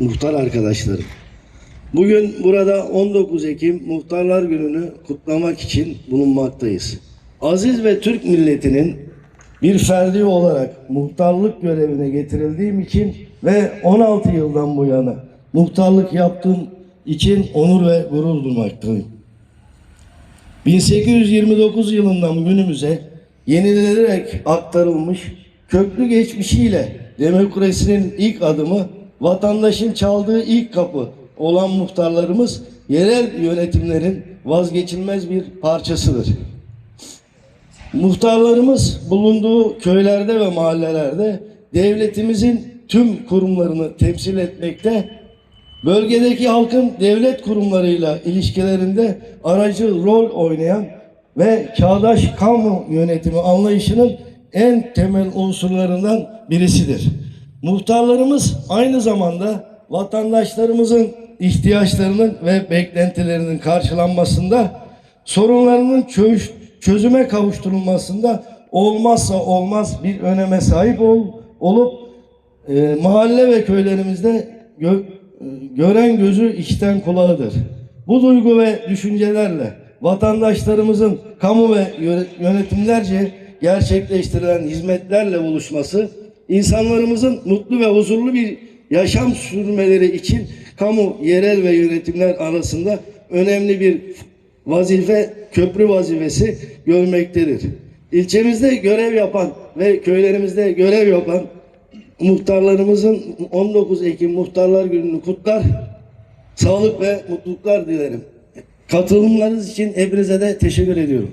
muhtar arkadaşlarım. Bugün burada 19 Ekim Muhtarlar Günü'nü kutlamak için bulunmaktayız. Aziz ve Türk milletinin bir ferdi olarak muhtarlık görevine getirildiğim için ve 16 yıldan bu yana muhtarlık yaptığım için onur ve gurur duymaktayım. 1829 yılından günümüze yenilenerek aktarılmış köklü geçmişiyle demokrasinin ilk adımı, vatandaşın çaldığı ilk kapı olan muhtarlarımız yerel yönetimlerin vazgeçilmez bir parçasıdır. Muhtarlarımız bulunduğu köylerde ve mahallelerde devletimizin tüm kurumlarını temsil etmekte, bölgedeki halkın devlet kurumlarıyla ilişkilerinde aracı rol oynayan ve çağdaş kamu yönetimi anlayışının en temel unsurlarından birisidir. Muhtarlarımız aynı zamanda vatandaşlarımızın ihtiyaçlarının ve beklentilerinin karşılanmasında, sorunlarının çöz- çözüme kavuşturulmasında olmazsa olmaz bir öneme sahip ol, olup e, mahalle ve köylerimizde gö- e, gören gözü işten kulağıdır. Bu duygu ve düşüncelerle vatandaşlarımızın kamu ve yö- yönetimlerce gerçekleştirilen hizmetlerle buluşması, insanlarımızın mutlu ve huzurlu bir yaşam sürmeleri için kamu, yerel ve yönetimler arasında önemli bir vazife, köprü vazifesi görmektedir. İlçemizde görev yapan ve köylerimizde görev yapan muhtarlarımızın 19 Ekim Muhtarlar Günü'nü kutlar. Sağlık ve mutluluklar dilerim. Katılımlarınız için hepinize de teşekkür ediyorum.